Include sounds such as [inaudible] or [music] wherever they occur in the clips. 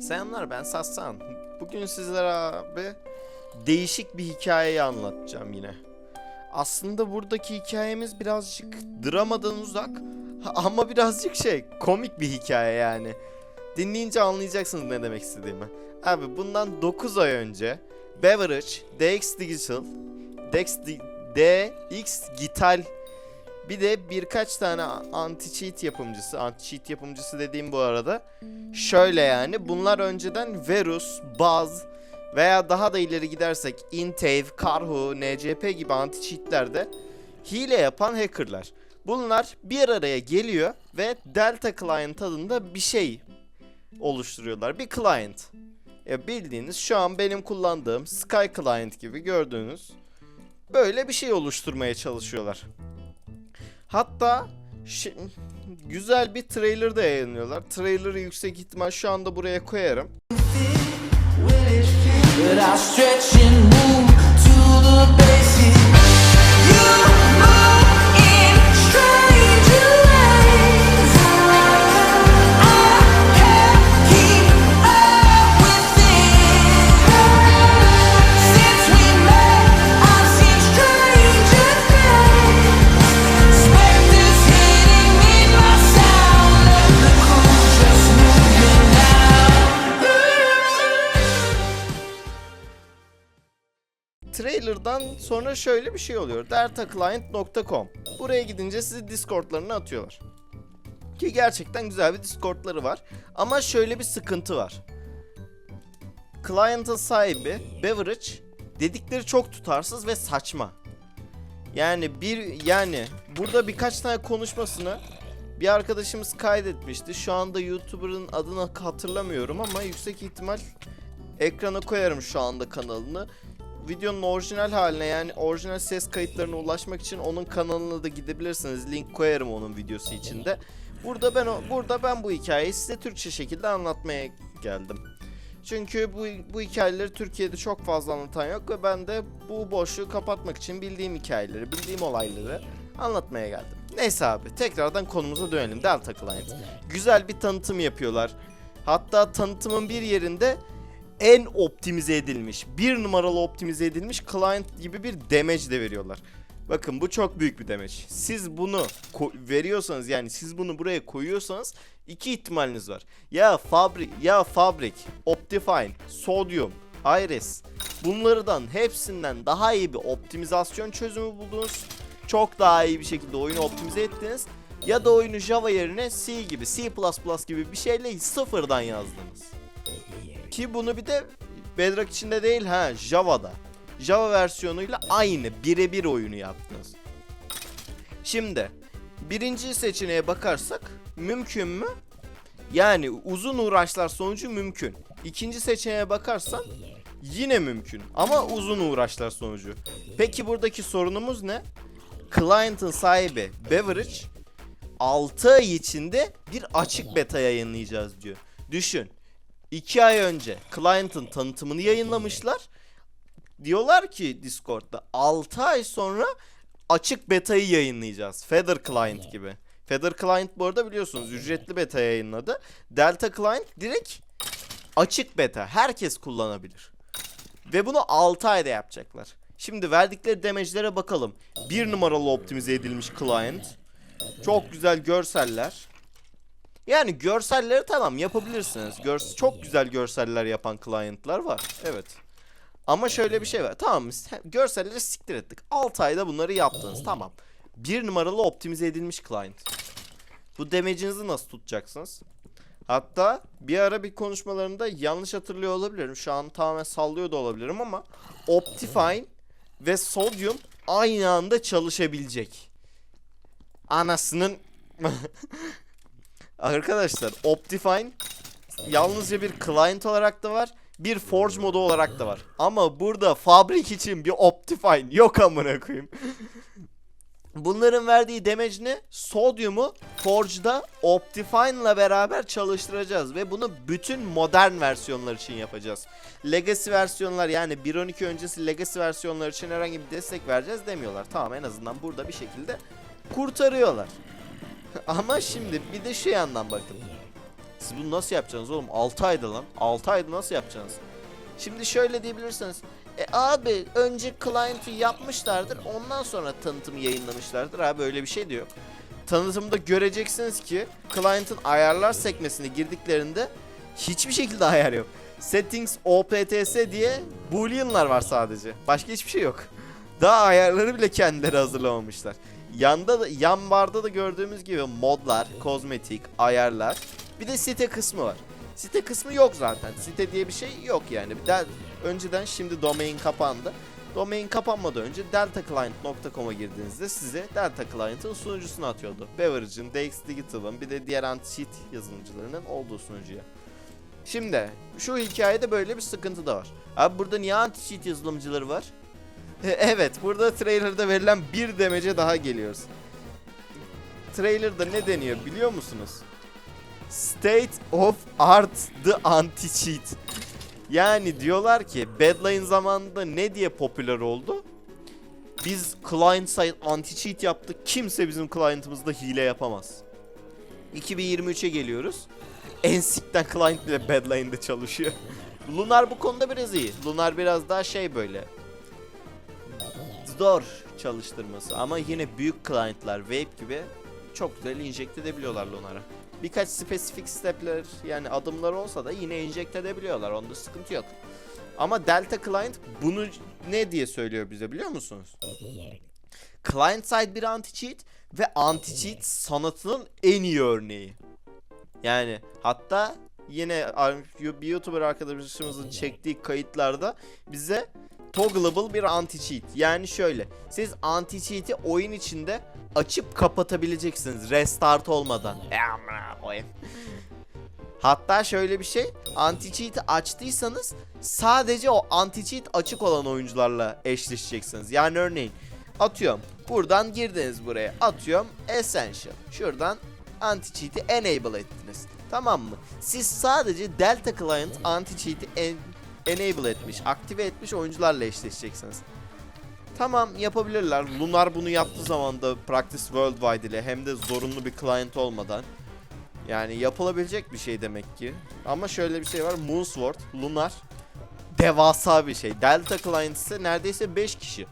Selamlar ben Sassan. Bugün sizlere abi değişik bir hikayeyi anlatacağım yine. Aslında buradaki hikayemiz birazcık dramadan uzak [laughs] ama birazcık şey komik bir hikaye yani. Dinleyince anlayacaksınız ne demek istediğimi. Abi bundan 9 ay önce Beverage, DX Digital, Dex, DX Gital bir de birkaç tane anti-cheat yapımcısı, anti-cheat yapımcısı dediğim bu arada şöyle yani bunlar önceden Verus, Buzz veya daha da ileri gidersek Intave, Karhu, NCP gibi anti-cheatlerde hile yapan hackerlar. Bunlar bir araya geliyor ve Delta Client adında bir şey oluşturuyorlar. Bir client. Ya bildiğiniz şu an benim kullandığım Sky Client gibi gördüğünüz böyle bir şey oluşturmaya çalışıyorlar. Hatta güzel bir trailer da yayınlıyorlar. Trailer'ı yüksek ihtimal şu anda buraya koyarım. But I stretch and move to the basics. Trailer'dan sonra şöyle bir şey oluyor. deltaclient.com Buraya gidince sizi Discord'larına atıyorlar. Ki gerçekten güzel bir Discord'ları var. Ama şöyle bir sıkıntı var. Client'ın sahibi Beverage dedikleri çok tutarsız ve saçma. Yani bir yani burada birkaç tane konuşmasını bir arkadaşımız kaydetmişti. Şu anda YouTuber'ın adını hatırlamıyorum ama yüksek ihtimal ekrana koyarım şu anda kanalını videonun orijinal haline yani orijinal ses kayıtlarına ulaşmak için onun kanalına da gidebilirsiniz. Link koyarım onun videosu içinde. Burada ben burada ben bu hikayeyi size Türkçe şekilde anlatmaya geldim. Çünkü bu, bu hikayeleri Türkiye'de çok fazla anlatan yok ve ben de bu boşluğu kapatmak için bildiğim hikayeleri, bildiğim olayları anlatmaya geldim. Neyse abi tekrardan konumuza dönelim. Delta Client. Güzel bir tanıtım yapıyorlar. Hatta tanıtımın bir yerinde en optimize edilmiş, bir numaralı optimize edilmiş client gibi bir damage de veriyorlar. Bakın bu çok büyük bir damage. Siz bunu veriyorsanız yani siz bunu buraya koyuyorsanız iki ihtimaliniz var. Ya Fabrik, ya Fabrik, Optifine, Sodium, Iris bunlardan hepsinden daha iyi bir optimizasyon çözümü buldunuz. Çok daha iyi bir şekilde oyunu optimize ettiniz. Ya da oyunu Java yerine C gibi, C++ gibi bir şeyle sıfırdan yazdınız. Ki bunu bir de Bedrock içinde değil ha Java'da. Java versiyonuyla aynı birebir oyunu yaptınız. Şimdi birinci seçeneğe bakarsak mümkün mü? Yani uzun uğraşlar sonucu mümkün. İkinci seçeneğe bakarsan yine mümkün ama uzun uğraşlar sonucu. Peki buradaki sorunumuz ne? Client'ın sahibi Beverage 6 ay içinde bir açık beta yayınlayacağız diyor. Düşün. 2 ay önce client'ın tanıtımını yayınlamışlar. Diyorlar ki Discord'da 6 ay sonra açık beta'yı yayınlayacağız. Feather Client gibi. Feather Client bu arada biliyorsunuz ücretli beta yayınladı. Delta Client direkt açık beta. Herkes kullanabilir. Ve bunu 6 ayda yapacaklar. Şimdi verdikleri damage'lere bakalım. Bir numaralı optimize edilmiş client. Çok güzel görseller. Yani görselleri tamam yapabilirsiniz. Görs çok güzel görseller yapan client'lar var. Evet. Ama şöyle bir şey var. Tamam görselleri siktir ettik. 6 ayda bunları yaptınız. Tamam. Bir numaralı optimize edilmiş client. Bu damage'inizi nasıl tutacaksınız? Hatta bir ara bir konuşmalarında yanlış hatırlıyor olabilirim. Şu an tamamen sallıyor da olabilirim ama Optifine ve Sodium aynı anda çalışabilecek. Anasının [laughs] Arkadaşlar Optifine yalnızca bir client olarak da var. Bir Forge modu olarak da var. Ama burada fabrik için bir Optifine yok amına koyayım. [laughs] Bunların verdiği damage ne? Sodyumu Forge'da Optifine'la beraber çalıştıracağız ve bunu bütün modern versiyonlar için yapacağız. Legacy versiyonlar yani 1.12 öncesi Legacy versiyonlar için herhangi bir destek vereceğiz demiyorlar. Tamam en azından burada bir şekilde kurtarıyorlar. [laughs] Ama şimdi bir de şu yandan bakın. Siz bunu nasıl yapacaksınız oğlum? 6 ayda lan. 6 ayda nasıl yapacaksınız? Şimdi şöyle diyebilirsiniz. E abi önce client'ı yapmışlardır. Ondan sonra tanıtımı yayınlamışlardır. Abi öyle bir şey de yok. Tanıtımda göreceksiniz ki client'ın ayarlar sekmesine girdiklerinde hiçbir şekilde ayar yok. Settings OPTS diye boolean'lar var sadece. Başka hiçbir şey yok. Daha ayarları bile kendileri hazırlamamışlar. Yanda da, yan barda da gördüğümüz gibi modlar, kozmetik, ayarlar. Bir de site kısmı var. Site kısmı yok zaten. Site diye bir şey yok yani. Del, önceden şimdi domain kapandı. Domain kapanmadan önce deltaclient.com'a girdiğinizde size Delta Client'ın sunucusunu atıyordu. Beverage'ın, DX Digital'ın bir de diğer anti-cheat yazılımcılarının olduğu sunucuya. Şimdi şu hikayede böyle bir sıkıntı da var. Abi burada niye anti-cheat yazılımcıları var? [laughs] evet burada trailer'da verilen bir demece daha geliyoruz. Trailer'da ne deniyor biliyor musunuz? State of Art the Anti-Cheat. Yani diyorlar ki Badline zamanında ne diye popüler oldu? Biz client side anti-cheat yaptık. Kimse bizim client'ımızda hile yapamaz. 2023'e geliyoruz. En sikten client bile Badline'de çalışıyor. [laughs] Lunar bu konuda biraz iyi. Lunar biraz daha şey böyle. Zor çalıştırması ama yine büyük client'lar Vape gibi çok güzel inject edebiliyorlar Lunar'a. Birkaç spesifik stepler yani adımlar olsa da yine inject edebiliyorlar. Onda sıkıntı yok. Ama Delta Client bunu ne diye söylüyor bize biliyor musunuz? Client side bir anti-cheat ve anti-cheat sanatının en iyi örneği. Yani hatta yine bir YouTuber arkadaşımızın çektiği kayıtlarda bize toggleable bir anti-cheat. Yani şöyle siz anti-cheat'i oyun içinde açıp kapatabileceksiniz restart olmadan. Hatta şöyle bir şey anti-cheat'i açtıysanız sadece o anti-cheat açık olan oyuncularla eşleşeceksiniz. Yani örneğin atıyorum buradan girdiniz buraya atıyorum essential şuradan anti-cheat'i enable ettiniz. Tamam mı? Siz sadece Delta Client anti-cheat'i enable etmiş, aktive etmiş oyuncularla eşleşeceksiniz. Tamam yapabilirler. Lunar bunu yaptığı zaman da Practice Worldwide ile hem de zorunlu bir client olmadan. Yani yapılabilecek bir şey demek ki. Ama şöyle bir şey var. Moonsword, Lunar devasa bir şey. Delta Client ise neredeyse 5 kişi.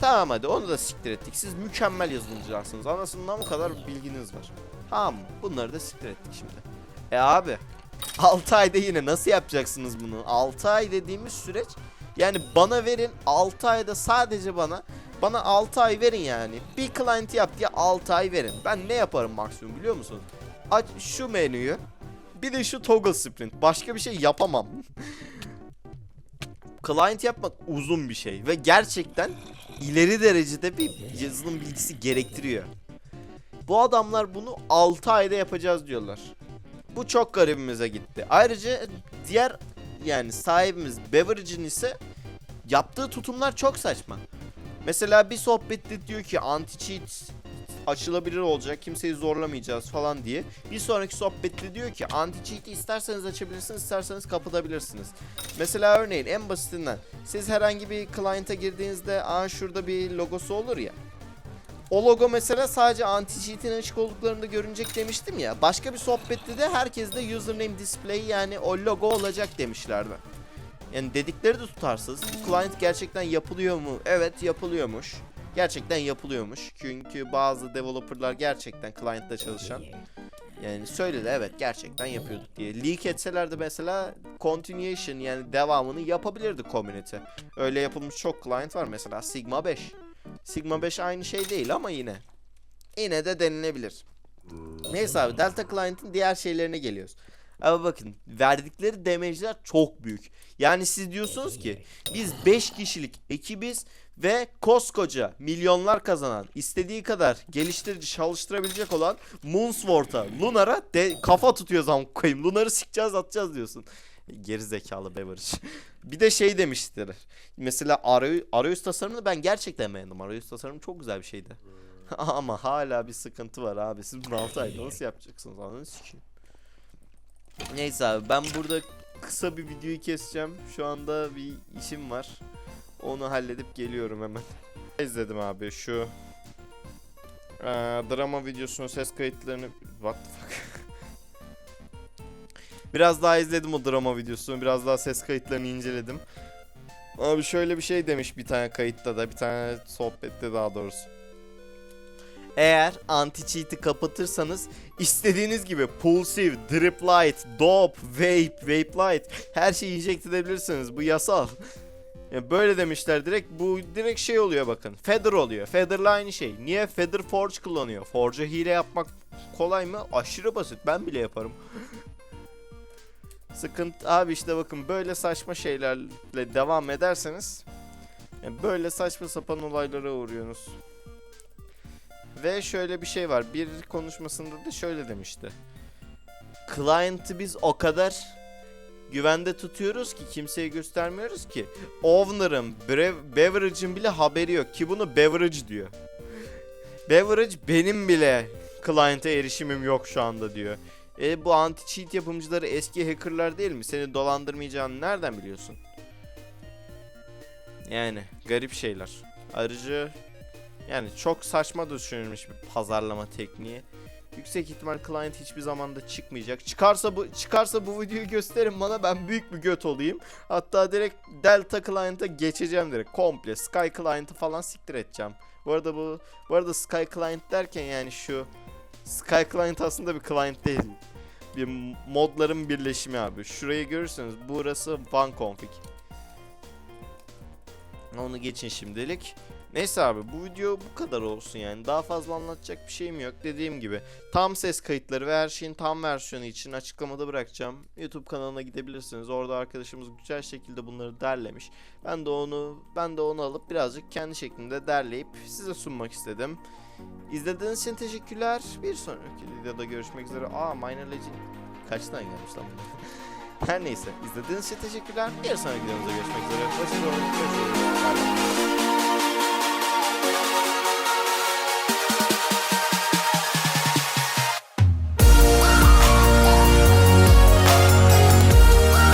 Tamam hadi onu da siktir ettik. Siz mükemmel yazılımcılarsınız. Anasından bu kadar bilginiz var. Tamam? Bunları da siktir ettik şimdi. E abi [laughs] 6 ayda yine nasıl yapacaksınız bunu? 6 ay dediğimiz süreç yani bana verin 6 ayda sadece bana bana 6 ay verin yani. Bir client yap diye 6 ay verin. Ben ne yaparım maksimum biliyor musunuz? Aç şu menüyü. Bir de şu toggle sprint. Başka bir şey yapamam. [laughs] client yapmak uzun bir şey ve gerçekten ileri derecede bir yazılım bilgisi gerektiriyor. Bu adamlar bunu 6 ayda yapacağız diyorlar. Bu çok garibimize gitti. Ayrıca diğer yani sahibimiz Beverage'in ise yaptığı tutumlar çok saçma. Mesela bir sohbette diyor ki anti-cheat açılabilir olacak kimseyi zorlamayacağız falan diye. Bir sonraki sohbette diyor ki anti-cheat'i isterseniz açabilirsiniz isterseniz kapatabilirsiniz. Mesela örneğin en basitinden siz herhangi bir client'a girdiğinizde aa şurada bir logosu olur ya. O logo mesela sadece anti-cheat'in açık olduklarında görünecek demiştim ya. Başka bir sohbette de herkes de username display yani o logo olacak demişlerdi. Yani dedikleri de tutarsız. Client gerçekten yapılıyor mu? Evet yapılıyormuş. Gerçekten yapılıyormuş. Çünkü bazı developerlar gerçekten client'ta çalışan yani söyledi evet gerçekten yapıyorduk diye. Leak etselerdi mesela continuation yani devamını yapabilirdi community. Öyle yapılmış çok client var mesela Sigma 5. Sigma 5 aynı şey değil ama yine. Yine de denilebilir. Neyse abi Delta Client'ın diğer şeylerine geliyoruz. Ama bakın verdikleri damage'ler çok büyük. Yani siz diyorsunuz ki biz 5 kişilik ekibiz ve koskoca milyonlar kazanan istediği kadar geliştirici çalıştırabilecek olan Moonsword'a, Lunar'a kafa tutuyor zaman koyayım. Lunar'ı sikeceğiz atacağız diyorsun. Geri zekalı Beverage. [laughs] bir de şey demiştir. Mesela arayüz, arayüz tasarımını ben gerçekten beğendim. Arayüz tasarımı çok güzel bir şeydi. [laughs] Ama hala bir sıkıntı var abi. Siz bunu 6 ayda nasıl yapacaksınız? Anladın sikeyim. Neyse abi ben burada kısa bir videoyu keseceğim. Şu anda bir işim var. Onu halledip geliyorum hemen. [laughs] İzledim abi şu eee, drama videosunun ses kayıtlarını what the fuck Biraz daha izledim o drama videosunu. Biraz daha ses kayıtlarını inceledim. Abi şöyle bir şey demiş bir tane kayıtta da. Bir tane sohbette daha doğrusu. Eğer anti-cheat'i kapatırsanız istediğiniz gibi pulsive, drip light, dope, vape, vape light her şeyi inject edebilirsiniz. Bu yasal. Ya böyle demişler direkt bu direkt şey oluyor bakın. Feather oluyor. Feather'la aynı şey. Niye Feather Forge kullanıyor? Forge'a hile yapmak kolay mı? Aşırı basit. Ben bile yaparım. Sıkıntı abi işte bakın böyle saçma şeylerle devam ederseniz böyle saçma sapan olaylara uğruyorsunuz. Ve şöyle bir şey var. Bir konuşmasında da şöyle demişti. Client'ı biz o kadar güvende tutuyoruz ki kimseye göstermiyoruz ki. Owner'ın, Beverage'ın bile haberi yok ki bunu Beverage diyor. Beverage benim bile client'e erişimim yok şu anda diyor. E bu anti-cheat yapımcıları eski hackerlar değil mi? Seni dolandırmayacağını nereden biliyorsun? Yani garip şeyler. Ayrıca yani çok saçma düşünülmüş bir pazarlama tekniği. Yüksek ihtimal client hiçbir zaman da çıkmayacak. Çıkarsa bu çıkarsa bu videoyu gösterin bana ben büyük bir göt olayım. Hatta direkt Delta Client'a geçeceğim direkt komple. Sky Client'ı falan siktir edeceğim. Bu arada bu bu arada Sky Client derken yani şu Sky Client aslında bir client değil. Bir modların birleşimi abi. Şurayı görürseniz burası OneConfig. Onu geçin şimdilik. Neyse abi bu video bu kadar olsun yani. Daha fazla anlatacak bir şeyim yok. Dediğim gibi tam ses kayıtları ve her şeyin tam versiyonu için açıklamada bırakacağım. YouTube kanalına gidebilirsiniz. Orada arkadaşımız güzel şekilde bunları derlemiş. Ben de onu ben de onu alıp birazcık kendi şeklinde derleyip size sunmak istedim. İzlediğiniz için teşekkürler. Bir sonraki videoda görüşmek üzere. Aa Minor Legend kaç tane gelmiş lan bunlar? [laughs] Her neyse izlediğiniz için teşekkürler. Bir sonraki videomuzda görüşmek üzere. Hoşçakalın.